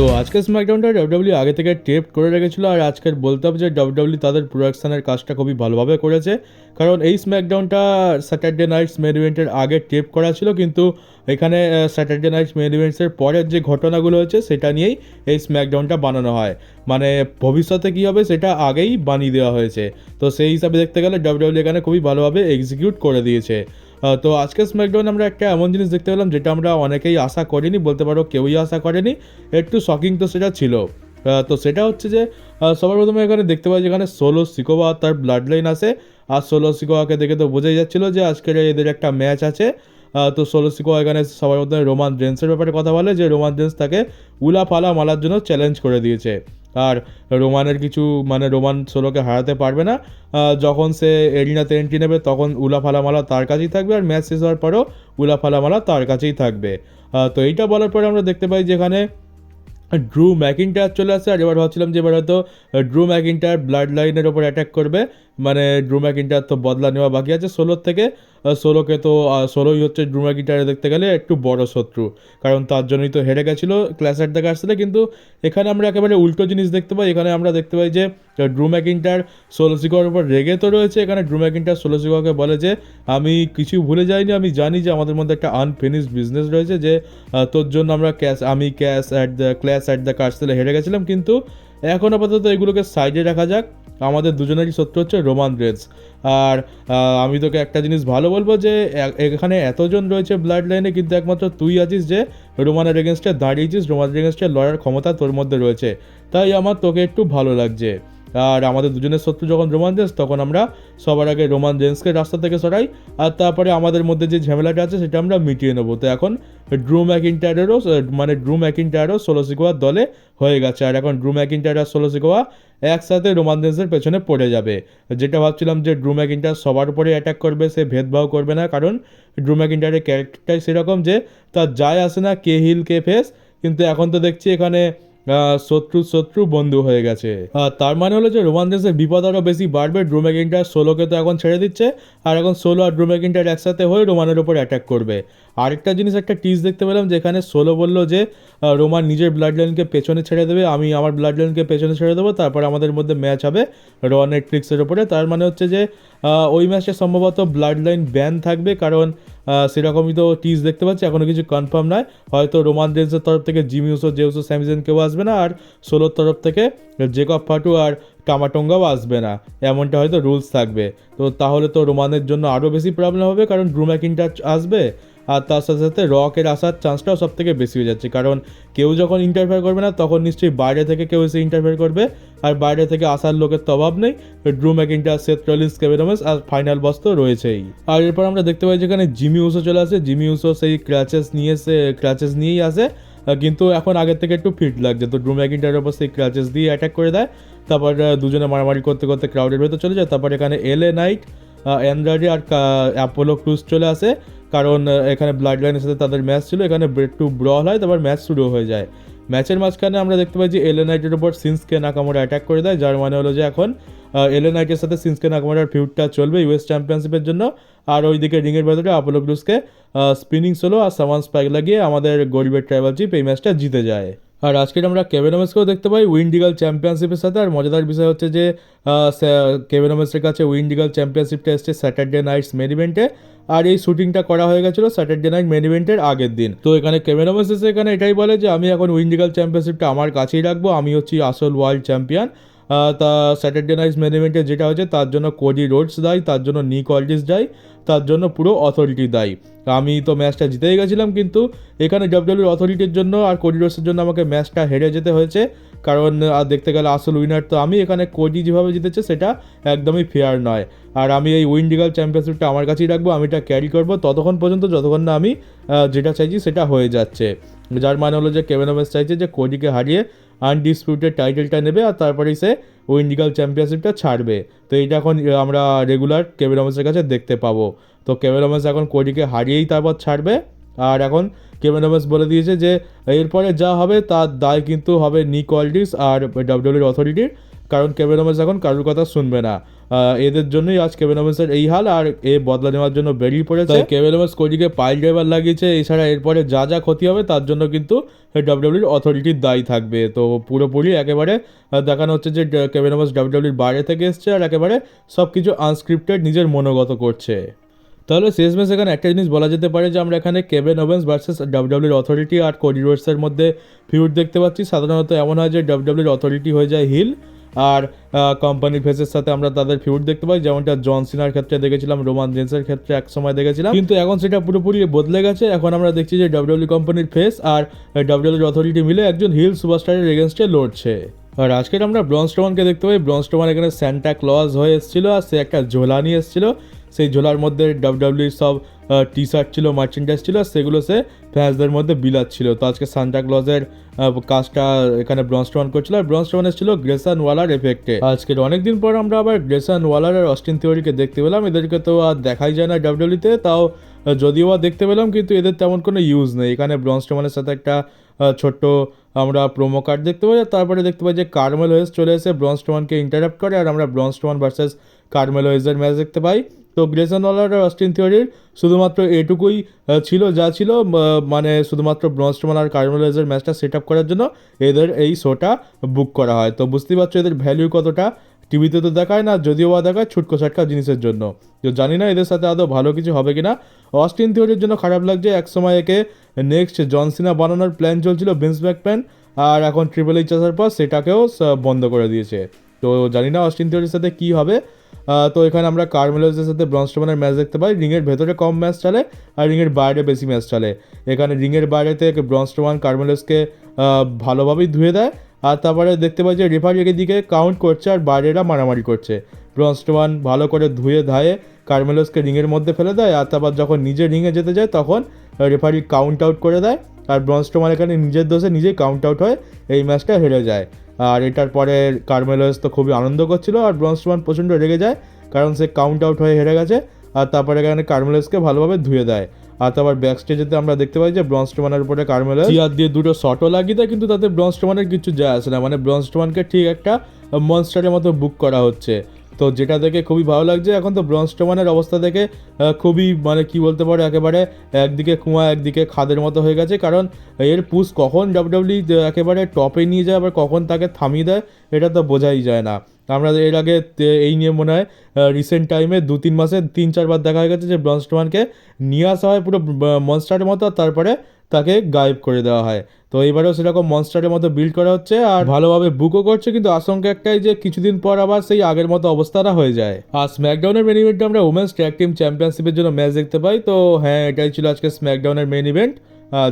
তো আজকের স্ম্যাকডাউনটা ডাব্লিউডাব্লিউ আগে থেকে টেপ করে রেখেছিল, আর আজকের বলতে হবে যে ডাব্লিউডাব্লিউ তাদের প্রোডাকশনের কাজটা খুবই ভালোভাবে করেছে। কারণ এই স্ম্যাকডাউনটা স্যাটারডে নাইটস মেন ইভেন্টের আগে টেপ করা ছিল, কিন্তু এখানে স্যাটারডে নাইটস মেন ইভেন্টসের পরের যে ঘটনাগুলো হয়েছে, সেটা নিয়েই এই স্ম্যাকডাউনটা বানানো হয়। মানে ভবিষ্যতে কী হবে সেটা আগেই বানিয়ে দেওয়া হয়েছে। তো সেই হিসাবে দেখতে গেলে ডাব্লিউডাব্লিউ এখানে খুবই ভালোভাবে এক্সিকিউট করে দিয়েছে। তো আজকে স্ম্যাকডাউন আমরা একটা এমন জিনিস দেখতে পেলাম যেটা আমরা অনেকেই আশা করিনি, বলতে পারো কেউই আশা করেনি। একটু শকিং তো সেটা ছিল। তো সেটা হচ্ছে যে সবার প্রথমে এখানে দেখতে পাই যেখানে সোলো সিকোবা তার ব্লাড লাইন আসে আর সোলো সিকোবাকে দেখে তো বোঝাই যাচ্ছিল যে আজকের এদের একটা ম্যাচ আছে। তো সোলো সিকোয়া এখানে সবার মধ্যে রোমান জেন্সের ব্যাপারে কথা বলে যে রোমান জেন্স তাকে উলা ফালা মালার জন্য চ্যালেঞ্জ করে দিয়েছে। আর রোমানের কিছু মানে রোমান সোলোকে হারাতে পারবে না। যখন সে এরিনাতে এন্ট্রি নেবে, তখন উলা ফালামালা তার কাছেই থাকবে আর ম্যাচ শেষ হওয়ার পরেও উলা ফালামালা তার কাছেই থাকবে। তো এইটা বলার পরে আমরা দেখতে পাই যেখানে ড্রু ম্যাকিনটায়ার চলে আসে। আর এবার ভাবছিলাম যে এবার হয়তো ড্রু ম্যাকিনটায়ার ব্লাড লাইনের ওপর অ্যাটাক করবে। মানে ড্রু ম্যাকিনটায়ার তো বদলা নেওয়া বাকি আছে ষোলোর থেকে ষোলোকে তো ষোলোই হচ্ছে ড্রু ম্যাকিনটায়ার দেখতে গেলে একটু বড় শত্রু। কারণ তার জন্যই তো হেরে গেছিল ক্লাসের থেকে আসলে কিন্তু এখানে আমরা একেবারে উল্টো জিনিস দেখতে পাই। এখানে আমরা দেখতে পাই যে ড্রু ম্যাকিনটার সোলোসিকোর উপর রেগে তো রয়েছে। এখানে ড্রু ম্যাকিনটার সোলোসিকোকে বলে যে, আমি কিছু ভুলে যাইনি, আমি জানি যে আমাদের মধ্যে একটা আনফিনিশড বিজনেস রয়েছে যে তোর জন্য আমরা ক্যাশ আমি cash at the class at the কার্সেলে হেরে গেছিলাম, কিন্তু এখন আপাতত এগুলোকে সাইডে রাখা যাক। আমাদের দুজনেরই সত্য হচ্ছে রোমান রেন্স আর আমি তোকে একটা জিনিস ভালো বলব যে এখানে এতজন রয়েছে ব্লাড লাইনে কিন্তু একমাত্র তুই আছিস যে রোমানের এগেনস্টে দাঁড়িয়েছিস রোমানের এগেনস্টে লড়ার ক্ষমতা তোর মধ্যে রয়েছে। তাই আমার তোকে একটু ভালো লাগছে। আর আমাদের দুজনের শত্রু যখন রোমান জেন্স তখন আমরা সবার আগে রোমান জেন্সকে রাস্তা থেকে সরাই, আর তারপরে আমাদের মধ্যে যে ঝামেলাটা আছে সেটা আমরা মিটিয়ে নেব। তো এখন ড্রু ম্যাকিনটায়ারেরও মানে ড্রু ম্যাকিনটায়ারও সোলোসিকোয়ার দলে হয়ে গেছে। আর এখন ড্রু ম্যাকিনটায়ার আর সোলোসিকোয়া একসাথে রোমান জেন্সের পেছনে পড়ে যাবে। যেটা ভাবছিলাম যে ড্রু ম্যাকিনটায়ার সবার উপরে অ্যাটাক করবে, সে ভেদভাব করবে না, কারণ ড্রু ম্যাকিনটায়ারের ক্যারেক্টারটাই সেরকম যে তার যায় আসে না, কে হিল কে ফেস কিন্তু এখন তো দেখছি এখানে শত্রু শত্রু বন্ধু হয়ে গেছে। তার মানে হলো যে রোমান রেন্সের বিপদ আরও বেশি বাড়বে ড্রোমেকিনটার সোলোকে তো এখন ছেড়ে দিচ্ছে, আর এখন সোলো আর ড্রোমেকিনটার একসাথে হয়ে রোমানের ওপর অ্যাটাক করবে। আরেকটা জিনিস, একটা টিজ দেখতে পেলাম যেখানে সোলো বলল যে রোমান নিজের ব্লাড লাইনকে পেছনে ছেড়ে দেবে, আমি আমার ব্লাড লাইনকে পেছনে ছেড়ে দেবো, তারপর আমাদের মধ্যে ম্যাচ হবে র নেটফ্লিক্সের ওপরে তার মানে হচ্ছে যে ওই ম্যাচে সম্ভবত ব্লাড লাইন ব্যান থাকবে, কারণ সেরকমই তো টিজ দেখতে পাচ্ছি এখনও কিছু কনফার্ম নয় হয়তো রোমান রেন্সের তরফ থেকে জিমিউসো জেউসো স্যামিজেন কেউ আসবে না, আর সোলোর তরফ থেকে জেকব ফাটু আর কামাটোঙ্গাও আসবে না। এমনটা হয়তো রুলস থাকবে। তো তাহলে তো রোমানের জন্য আরও বেশি প্রবলেম হবে, কারণ ড্রুম্যাকিনটা আসবে। আর তার সাথে সাথে রকের আসার চান্সটাও সব থেকে বেশি হয়ে যাচ্ছে। কারণ কেউ যখন ইন্টারফেয়ার করবে না, তখন নিশ্চয়ই বাইরে থেকে কেউ এসে ইন্টারফেয়ার করবে। আর বাইরে থেকে আসার লোকের তো অভাব নেই। ড্রু ম্যাকিনটা সেথ রলিন্স কেভেনমেস আর ফাইনাল বস তো রয়েছেই। আর এরপর আমরা দেখতে পাই যেখানে জিমি উসো চলে আসে। জিমি উসো সেই ক্র্যাচেস নিয়ে এসে ক্র্যাচেস নিয়েই আসে। কিন্তু এখন আগের থেকে একটু ফিট লাগছে। তো ড্রু ম্যাকিনটার ওপর সেই ক্র্যাচেস দিয়ে অ্যাটাক করে দেয়। তারপর দুজনে মারামারি করতে করতে ক্রাউডের ভেতর চলে যায়। তারপর এখানে এলে নাইট অ্যান্ড্রয়েডে আর অ্যাপোলো ক্রুজ চলে আসে। কারণ এখানে ব্লাড লাইনের সাথে তাদের ম্যাচ ছিল, এখানে একটু ব্রল হয়, তারপর ম্যাচ শুরু হয়ে যায়। ম্যাচের মাঝখানে আমরা দেখতে পাই যে এলে নাইটের উপর সিন্সকে নাকামোরা অ্যাটাক করে দেয়, যার মানে হলো যে এখন এলে নাইটের সাথে সিন্সকে নাকামোরার ফিউডটা চলবে ইউএস চ্যাম্পিয়নশিপের জন্য। আর ওইদিকে রিংয়ের ভেতরে আপোলো ক্রুজকে স্পিনিং সোলো আর সামান স্পাইক লাগিয়ে আমাদের গরিবের ট্রাইবাল চিপ এই ম্যাচটা জিতে যায়। আর আজকে আমরা কেভেনমেসকেও দেখতে পাই উইন্ডিগাল চ্যাম্পিয়নশিপের সাথে। আর মজাদার বিষয় হচ্ছে যে কেভেনমেসের কাছে উইন্ডিগাল চ্যাম্পিয়নশিপটা এসছে স্যাটারডে নাইটস মেন ইভেন্টে আর এই শুটিংটা করা হয়ে গেছিল স্যাটারডে নাইট মেন ইভেন্টের আগের দিন। তো এখানে ক্যামেরাম্যান শেষে এখানে এটাই বলে যে, আমি এখন উইন্ডিগাল চ্যাম্পিয়নশিপটা আমার কাছেই রাখব। আমি হচ্ছি আসল ওয়ার্ল্ড চ্যাম্পিয়ন তা স্যাটারডে নাইট মেন ইভেন্টে যেটা হচ্ছে তার জন্য কোডি রোডস দায়ী, তার জন্য নিক অল্ডিস দায়ী, তার জন্য পুরো অথরিটি দায়ী। আমি তো ম্যাচটা জিতেই গেছিলাম কিন্তু এখানে ডাব্লিউডাব্লিউর অথরিটির জন্য আর কোডি রোডসের জন্য আমাকে ম্যাচটা হেরে যেতে হয়েছে। কারণ আর দেখতে গেলে আসল উইনার তো আমি, এখানে কোডি যেভাবে জিতেছে, সেটা একদমই ফেয়ার নয়। আর আমি এই উইন্ডিগাল চ্যাম্পিয়নশিপটা আমার কাছেই রাখব, আমি এটা ক্যারি করব, ততক্ষণ পর্যন্ত যতক্ষণ না আমি যেটা চাইছি সেটা হয়ে যাচ্ছে। যার মানে হলো যে কেভেন ওভেন্স চাইছে যে কোডিকে হারিয়ে আনডিসপিউটেড টাইটেলটা নেবে আর তারপরেই সে উইন্ডিগাল চ্যাম্পিয়নশিপটা ছাড়বে। তো এটা এখন আমরা রেগুলার কেভেন রমেশের কাছে দেখতে পাবো। তো কেভেন রমেশ এখন কোডিকে হারিয়েই তারপর ছাড়বে। আর এখন কেভেন ওভেন্স বলে দিয়েছে যে, এরপরে যা হবে তার দায় কিন্তু হবে নিক আর ডাব্লিউডাব্লিউর অথরিটির কারণ কেভেন ওভেন্স এখন কারোর কথা শুনবে না। এদের জন্যই আজ কেভেন ওভেন্সের এই হাল আর এ বদলা নেওয়ার জন্য বেরিয়ে পড়েছে। কেভেন ওভেন্স কোডিকে পাইল ড্রাইভার লাগিয়েছে, এছাড়া এরপরে যা যা ক্ষতি হবে তার জন্য কিন্তু ডাব্লিউডাব্লিউর অথরিটির দায়ী থাকবে। তো পুরোপুরি একেবারে দেখানো হচ্ছে যে কেভেন ওভেন্স ডাব্লিউডাব্লিউর বাইরে থেকে এসছে আর একেবারে সব কিছু আনস্ক্রিপ্টেড নিজের মনোগত করছে। তাহলে শেষমেশ এখানে একটা জিনিস বলা যেতে পারে যে, আমরা এখানে কেভেন ওভেন্স ভার্সেস ডাব্লিউডাব্লিউর অথরিটি আর কোডি মধ্যে ফিউড দেখতে পাচ্ছি। সাধারণত এমন হয় যে ডাব্লিউডাব্লিউর অথরিটি হয়ে যায় হিল আর কোম্পানি ফেসের সাথে আমরা তাদের ফিউড দেখতে পাই। যেমনটা জন সিনার ক্ষেত্রে দেখেছিলাম রোমান জেন্সের ক্ষেত্রে এক সময় দেখেছিলাম। কিন্তু এখন সেটা পুরোপুরি বদলে গেছে। এখন আমরা দেখছি যে ডাব্লিউডব্লিউ কোম্পানির ফেস আর ডাব্লিউডব্লিউ অথরিটি মিলে একজন হিল সুপারস্টারের এগেনস্টে লড়ছে। আর আজকের আমরা ব্রনস্টোমানকে দেখতে পাই। ব্রনস্টোমান এখানে স্যান্টা ক্লজ হয়ে এসেছিল আর সে একটা ঝোলা নিয়ে এসেছিল। সেই ঝোলার মধ্যে ডাব্লিউডাব্লিউর সব টি শার্ট ছিল মার্চেন্ডাইজ ছিল সেগুলো সে ফ্যান্সদের মধ্যে বিলাত ছিল তো আজকে সান্টা ক্লজের কাজটা এখানে ব্রনস্টোমান করছিল, আর ব্রনস্টোমান এসেছিল গ্রেসান ওয়ালার এফেক্টে আজকের অনেকদিন পর আমরা আবার গ্রেসান ওয়ালার আর অস্টিন থিওরিকে দেখতে পেলাম। এদেরকে তো আর দেখাই যায় না ডাব্লিউডাব্লিউতে তাও যদিও বা দেখতে পেলাম, কিন্তু এদের তেমন কোনো ইউজ নেই। এখানে ব্রনস্টোমানের সাথে একটা ছোট্ট আমরা প্রোমো কার্ড দেখতে পাই তারপরে দেখতে পাই যে কার্মেল ওয়েস চলে এসে ব্রনস্টোমানকে ইন্টারাপ্ট করে, আর আমরা ব্রনস্টোমান ভার্সেস কার্মেল ওয়েজের ম্যাচ দেখতে পাই। তো গ্রেসন ওয়ালার আর অস্টিন থিওরির শুধুমাত্র এটুকুই ছিল, যা ছিল মানে শুধুমাত্র ব্রনস্টোমান আর কার্মেল ম্যাচটা সেট আপ করার জন্য এদের এই শোটা বুক করা হয়। তো বুঝতেই পারছ এদের ভ্যালু কতটা? টিভিতে তো দেখায় না, যদিও বা দেখায়, ছুটকো ছাটকা জিনিসের জন্য। তো জানি না এদের সাথে আদৌ ভালো কিছু হবে কি না অস্টিন থিওরির জন্য খারাপ লাগছে, এক সময় একে নেক্সট জনসিনা বানানোর প্ল্যান চলছিল বেন্স প্যান আর এখন ট্রিপল এইচ আসার পর সেটাকেও বন্ধ করে দিয়েছে। তো জানি না অস্টিন থিওরির সাথে কি হবে। তো এখানে আমরা কার্মেলোজের সাথে ব্রনস্টোমানের ম্যাচ দেখতে পাই। রিংয়ের ভেতরে কম ম্যাচ চলে আর রিংয়ের বাইরে বেশি ম্যাচ চলে। এখানে রিংয়ের বাইরে থেকে ব্রনস্টোমান কার্মেলোসকে ভালোভাবেই ধুয়ে দেয়। আর তারপরে দেখতে পাই যে রেফারি দিকে কাউন্ট করছে আর বাইরেরা মারামারি করছে। ব্রনস্টোমান ভালো করে ধুয়ে ধায়ে কার্মেলোসকে রিংয়ের মধ্যে ফেলে দেয়। আর তারপর যখন নিজে রিংয়ে যেতে যায় তখন রেফারি কাউন্ট আউট করে দেয়। আর ব্রনস্টোমান এখানে নিজের দোষে নিজেই কাউন্ট আউট হয়ে। এই ম্যাচটা হেরে যায়। আর এটার পরে কার্মেলোস তো খুবই আনন্দ করছিল আর ব্রনস্টমান প্রচণ্ড রেগে যায়, কারণ সে কাউন্ট আউট হয়ে হেরে গেছে, আর তারপরে এখানে কার্মেলোসকে ভালোভাবে ধুয়ে দেয়। আর তারপর ব্যাক স্টেজেতে আমরা দেখতে পাই যে ব্রনস্টমানের উপরে কার্মেলস চেয়ার দিয়ে দুটো শটও লাগিয়ে দেয়, কিন্তু তাতে ব্রনস্টমানের কিছু যায় আসে না। মানে ব্রনস্টমানকে ঠিক একটা মনস্টারের মতো বুক করা হচ্ছে। তো যেটা দেখে খুবই ভালো লাগছে। এখন তো ব্রনস্টোমানের অবস্থা দেখে খুবই মানে কি বলতে পারে, একেবারে একদিকে কুয়া, একদিকে খাদের মতো হয়ে গেছে। কারণ এর পুশ কখন ডাব্লিউডাব্লিউ একেবারে টপে নিয়ে যায়, আবার কখন তাকে থামিয়ে দেয়, এটা তো বোঝাই যায় না। আমরা এর আগে এই নিয়ে মনে হয় রিসেন্ট টাইমে দু তিন মাসে তিন, চারবার দেখা হয়ে গেছে যে ব্রনস্টোমানকে নিয়ে আসা হয় পুরো মনস্টারের মতো তারপরে তাকে গায়েব করে দেওয়া হয়। তো এবারেও সেরকম মনস্টারের মতো বিল্ড করা হচ্ছে আর ভালোভাবে বুকও করছে, কিন্তু আশঙ্কা একটাই যে কিছুদিন পর আবার সেই আগের মতো অবস্থাটা হয়ে যায়। আর স্ম্যাকডাউনের মেন ইভেন্টে আমরা উমেন্স ট্র্যাক টিম চ্যাম্পিয়নশিপের জন্য ম্যাচ দেখতে পাই, তো হ্যাঁ এটাই ছিল আজকে স্ম্যাকডাউনের মেন ইভেন্ট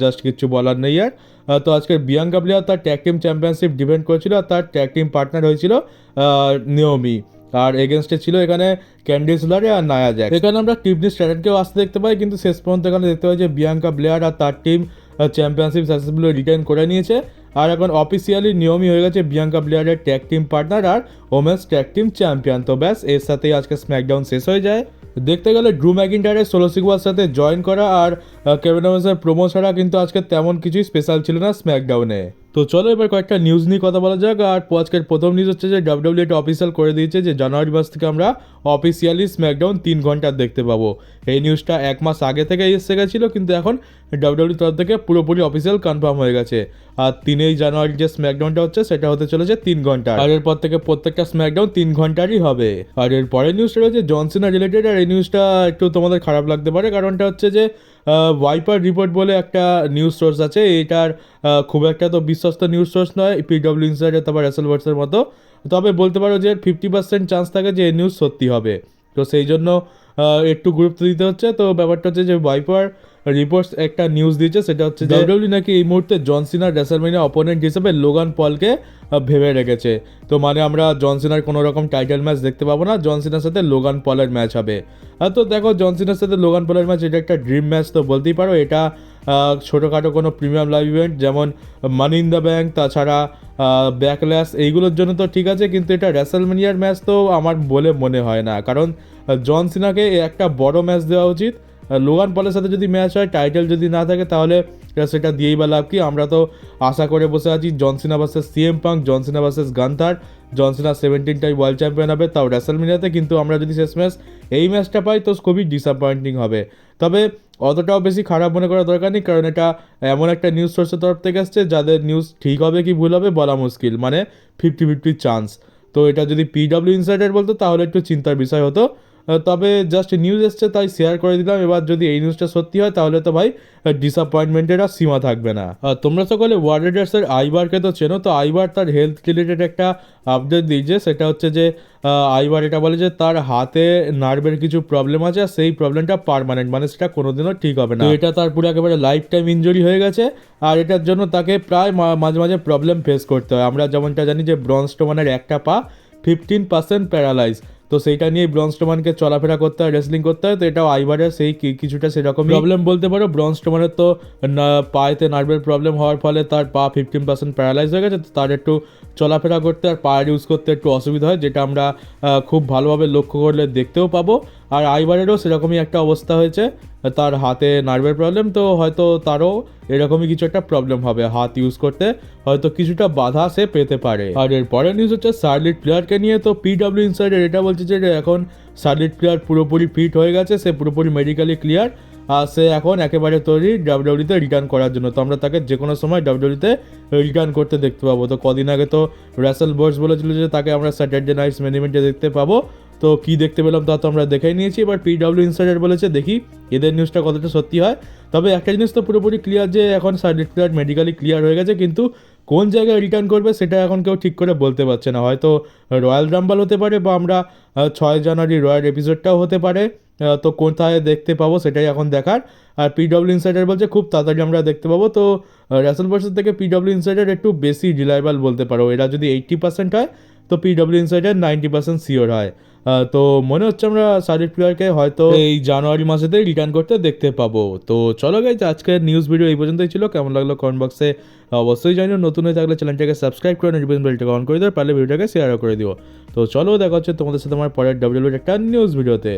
জাস্ট কিছু বলার নেই আর। তো আজকে বিয়াঙ্কা প্লেয়ার তার ট্যাগ টিম চ্যাম্পিয়নশিপ ডিফেন্ড করেছিল আর তার ট্যাগ টিম পার্টনার হয়েছিল নিয়মি আর এগেনস্টে ছিল এখানে ক্যান্ডিস লারে আর নায়া জ্যাক এখানে আমরা টিপনি স্ট্যাটারকেও আসতে দেখতে পাই, কিন্তু শেষ পর্যন্ত এখানে দেখতে পাই যে বিয়াঙ্কা ব্লেয়ার আর তার টিম চ্যাম্পিয়নশিপ সাকসেসফুলি রিটার্ন করে নিয়েছে। আর এখন অফিসিয়ালি নিয়মই হয়ে গেছে বিয়াঙ্কা ব্লেয়ারের ট্যাগ টিম পার্টনার আর ওমেন্স ট্যাগ টিম চ্যাম্পিয়ন তো ব্যাস, এর সাথেই আজকে স্ম্যাকডাউন শেষ হয়ে যায়। দেখতে গেলে ড্রু ম্যাকিন্টারের সোলো সিকুয়ার সাথে জয়েন করা আর কেভিন প্রোমো ছাড়া কিন্তু আজকে তেমন কিছুই স্পেশাল ছিল না স্ম্যাকডাউনে তো চলো এবার কয়েকটা নিউজ নিয়ে কথা বলা যাক। আর আজকের প্রথম নিউজ হচ্ছে যে ডাব্লিউডাব্লিউ এটা অফিসিয়াল করে দিয়েছে যে জানুয়ারি মাস থেকে আমরা অফিসিয়ালি স্ম্যাকডাউন তিন ঘণ্টা দেখতে পাবো। এই নিউজটা এক মাস আগে থেকে এসে গেছিল, কিন্তু এখন ডাব্লিউডাব্লিউ তরফ থেকে পুরোপুরি অফিসিয়াল কনফার্ম হয়ে গেছে। আর তিনই জানুয়ারি যে স্ম্যাকডাউনটা হচ্ছে, সেটা হতে চলেছে তিন ঘণ্টা আর এরপর থেকে প্রত্যেকটা স্ম্যাকডাউন তিন ঘন্টারই হবে। আর এর পরের নিউজটা রয়েছে জনসিনা রিলেটেড আর এই নিউজটা একটু তোমাদের খারাপ লাগতে পারে, কারণটা হচ্ছে যে ওয়াইপার রিপোর্ট বলে একটা নিউজ সোর্স আছে। এটার খুব একটা তো বিশ্বস্ত নিউজ সোর্স নয় পিডব্লিউ ইনসাইডার তারপর ভার্সের মতো। তবে বলতে পারো যে ফিফটি পার্সেন্ট চান্স থাকে যে এই নিউজ সত্যি হবে। তো সেই জন্য একটু গুরুত্ব দিতে হচ্ছে। তো ব্যাপারটা হচ্ছে যে ওয়াইপার রিপোর্টস একটা নিউজ দিয়েছে সেটা হচ্ছে ডাব্লিউডব্লিউ নাকি এই মুহূর্তে জনসিনার রেসেলমেনিয়া অপোনেন্ট হিসেবে লোগান পলকে ভেবে রেখেছে। তো মানে আমরা জনসিনার কোনো রকম টাইটেল ম্যাচ দেখতে পাবো না। জনসিনার সাথে লোগান পলের ম্যাচ হবে। আর তো দেখো জনসিনার সাথে লোগান পলের ম্যাচ এটা একটা ড্রিম ম্যাচ তো বলতেই পারো। এটা ছোটোখাটো কোনো প্রিমিয়াম লাইভ ইভেন্ট যেমন মানি ইন দ্য ব্যাঙ্ক তাছাড়া ব্যাকল্যাশ এইগুলোর জন্য তো ঠিক আছে, কিন্তু এটা রেসেলমেনিয়ার ম্যাচ তো আমার বলে মনে হয় না। কারণ জন সিনাকে একটা বড় ম্যাচ দেওয়া উচিত। লোগান পলের সাথে যদি ম্যাচ হয় টাইটেল যদি না থাকে, তাহলে সেটা দিয়েই বা লাভ কি? আমরা তো আশা করে বসে আছি John Cena versus CM Punk John Cena versus Gunther John Cena seventeen time world champion হবে, তাও রেসেলমিনিয়াতে কিন্তু আমরা যদি শেষ ম্যাচ এই ম্যাচটা পাই, তো খুবই ডিসঅ্যাপয়েন্টিং হবে। তবে অতটাও বেশি খারাপ মনে করা দরকার নেই, কারণ এটা এমন একটা নিউজ সোর্সের তরফ থেকে আসছে, যাদের নিউজ ঠিক হবে কি ভুল হবে বলা মুশকিল মানে ফিফটি ফিফটি চান্স তো এটা যদি পিডব্লিউ ইনসাইডার বলতো, তাহলে একটু চিন্তার বিষয় হতো। তবে জাস্ট নিউজ এসছে, তাই শেয়ার করে দিলাম। এবার যদি এই নিউজটা সত্যি হয়, তাহলে তো ভাই ডিসঅ্যাপয়েন্টমেন্টের আর সীমা থাকবে না। তোমরা সকলে ওয়ার্ড রাইডার্সের আইবারকে তো চেনো, তো আইবার তার হেলথ রিলেটেড একটা আপডেট দিয়েছে। সেটা হচ্ছে যে আইবার এটা বলে যে, তার হাতে নার্ভের কিছু প্রবলেম আছে, আর সেই প্রবলেমটা পার্মানেন্ট মানে সেটা কোনোদিনও ঠিক হবে না। এটা তার পুরো একেবারে লাইফ টাইম ইঞ্জুরি হয়ে গেছে, আর এটার জন্য তাকে প্রায় মাঝে মাঝে প্রবলেম ফেস করতে হয়। আমরা যেমনটা জানি যে ব্রঞ্জ স্টোমানের একটা পা ফিফটিন পার্সেন্ট প্যারালাইজ তো সেইটা নিয়ে ব্রন স্টোমানকে চলাফেরা করতে হয় রেসলিং করতে হয়, তো এটাও আইবারের সেই কিছুটা সেরকম প্রবলেম বলতে পারো ব্রন স্টোমানের তো পায়েতে নার্ভের প্রবলেম হওয়ার ফলে তার পা ফিফটিন পার্সেন্ট প্যারালাইজ হয়ে গেছে তার একটু চলাফেরা করতে আর পায়ের ইউজ করতে একটু অসুবিধা হয়, যেটা আমরা খুব ভালোভাবে লক্ষ্য করলে দেখতেও পাবো। আর আইবারেরও সেরকমই একটা অবস্থা হয়েছে। তার হাতে নার্ভের প্রবলেম তো হয়তো তারও এরকমই কিছু একটা প্রবলেম হবে হাত ইউজ করতে। হয়তো কিছুটা বাধা সে পেতে পারে। আর এর পরের নিউজ হচ্ছে সার্লিট প্লেয়ারকে নিয়ে। তো পিডব্লিউ ইনসাইডার এটা বলছে যে এখন সার্লিট প্লেয়ার পুরোপুরি ফিট হয়ে গেছে, সে পুরোপুরি মেডিকেলি ক্লিয়ার আর সে এখন একেবারে তৈরি ডাব্লিউডিতে রিটার্ন করার জন্য। তো আমরা তাকে যে কোনো সময় ডাব্লিউডিতে রিটার্ন করতে দেখতে পাবো। তো কদিন আগে তো র্যাসেল বোর্স বলেছিল যে তাকে আমরা স্যাটারডে নাইটস ম্যানেজমেন্টে দেখতে পাবো। তো কি দেখতে পেলাম তা তো আমরা দেখেই নিয়েছি, এবার পিডব্লিউ ইনসাইডার বলেছে, দেখি এদের নিউজটা কতটা সত্যি হয়? তবে একটা জিনিস তো পুরোপুরি ক্লিয়ার যে এখন সার্টিফিকেট মেডিকেলি ক্লিয়ার হয়ে গেছে, কিন্তু কোন জায়গায় রিটার্ন করবে সেটা এখন কেউ ঠিক করে বলতে পারছে না। হয়তো রয়্যাল রাম্বাল হতে পারে বা আমরা ছয় জানুয়ারি রয়্যাল এপিসোডটাও হতে পারে তো কোথায় দেখতে পাবো সেটাই এখন দেখার। আর পিডব্লিউ ইনসাইডার বলছে, খুব তাড়াতাড়ি আমরা দেখতে পাবো। তো র্যাসেল ভার্সেস থেকে পিডব্লিউ ইনসাইডার একটু বেশি রিলায়েবল বলতে পারো। এরা যদি এইট্টি পার্সেন্ট হয়, তো PW insider ninety percent sure হয়। তো মনে হচ্ছে আমরা সার্টিফিকেট প্লেয়ারকে হয়তো এই জানুয়ারি মাসেতে রিটার্ন করতে দেখতে পাবো। তো চলো গাইজ আজকের নিউজ ভিডিও এই পর্যন্তই ছিল। কেমন লাগল কমেন্ট বক্সে অবশ্যই জানিও। নতুন হয়ে থাকলে চ্যানেলটাকে সাবস্ক্রাইব করে নোটিফিকেশন বেলটাকে অন করে দিও। পারলে ভিডিওটাকে শেয়ারও করে দিও। তো চলো দেখা হচ্ছে তোমাদের সাথে আমার পরের ডাব্লিউ একটা নিউজ ভিডিওতে